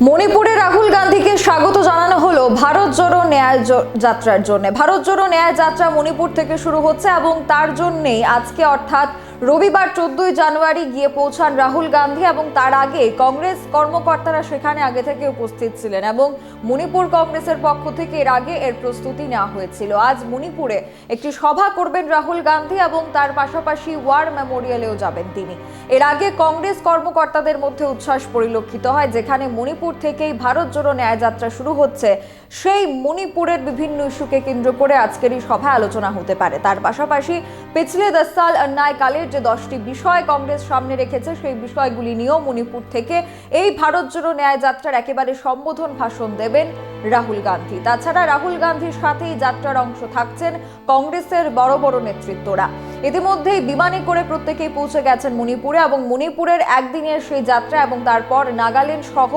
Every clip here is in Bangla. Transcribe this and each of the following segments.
মণিপুরে রাহুল গান্ধীকে স্বাগত জানানো হলো ভারত জোড়ো ন্যায় যাত্রার জন্য। ভারত জোড়ো ন্যায় যাত্রা মণিপুর থেকে শুরু হচ্ছে এবং তার জন্যেই আজকে অর্থাৎ রবিবার চোদ্দই জানুয়ারি গিয়ে পৌঁছান রাহুল গান্ধী এবং তার আগে কংগ্রেস কর্মকর্তারা সেখানে আগে থেকে উপস্থিত ছিলেন এবং মণিপুর কংগ্রেসের পক্ষ থেকে এর আগে এর প্রস্তুতি নেওয়া হয়েছিল। আজ মণিপুরে একটি সভা করবেন রাহুল গান্ধী এবং তার পাশাপাশি ওয়ার মেমোরিয়ালেও যাবেন তিনি। এর আগে কংগ্রেস কর্মকর্তাদের মধ্যে উচ্ছ্বাস পরিলক্ষিত হয়, যেখানে মণিপুর থেকেই ভারত জোড়ো ন্যায়যাত্রা শুরু হচ্ছে। সেই মণিপুরের বিভিন্ন ইস্যুকে কেন্দ্র করে আজকের এই সভায় আলোচনা হতে পারে। তার পাশাপাশি পিছলে দশ সাল অন্যায়কালের যে দশটি বিষয় কংগ্রেস সামনে রেখেছে, সেই বিষয়গুলি নিয়েও মণিপুর থেকে এই ভারত জোড়ো ন্যায়যাত্রার একেবারে সম্বোধন ভাষণ দেবেন রাহুল গান্ধী। তাছাড়া রাহুল গান্ধীর সাথেই যাত্রার অংশ থাকছেন কংগ্রেসের বড় বড় নেতৃত্বরা। ইতিমধ্যেই বিমানে করে প্রত্যেকেই পৌঁছে গেছেন মণিপুরে এবং মণিপুরের একদিনের সেই যাত্রা এবং তারপর নাগাল্যান্ড সহ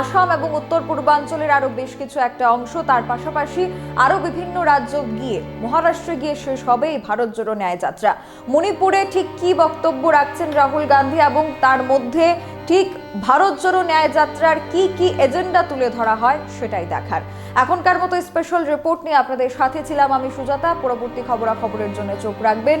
আসাম এবং উত্তর পূর্বাঞ্চলের আরও বেশ কিছু একটা অংশ, তার পাশাপাশি আরও বিভিন্ন রাজ্য গিয়ে, মহারাষ্ট্রে গিয়ে শেষ হবে এই ভারত জোড়ো ন্যায় যাত্রা। মণিপুরে ঠিক কি বক্তব্য রাখছেন রাহুল গান্ধী এবং তার মধ্যে ঠিক ভারত জোড়ো ন্যায় যাত্রার কি কি এজেন্ডা তুলে ধরা হয় সেটাই দেখার। এখনকার মতো স্পেশাল রিপোর্ট নিয়ে আপনাদের সাথে ছিলাম আমি সুজাতা। পরবর্তী খবরাখবরের জন্য চোখ রাখবেন।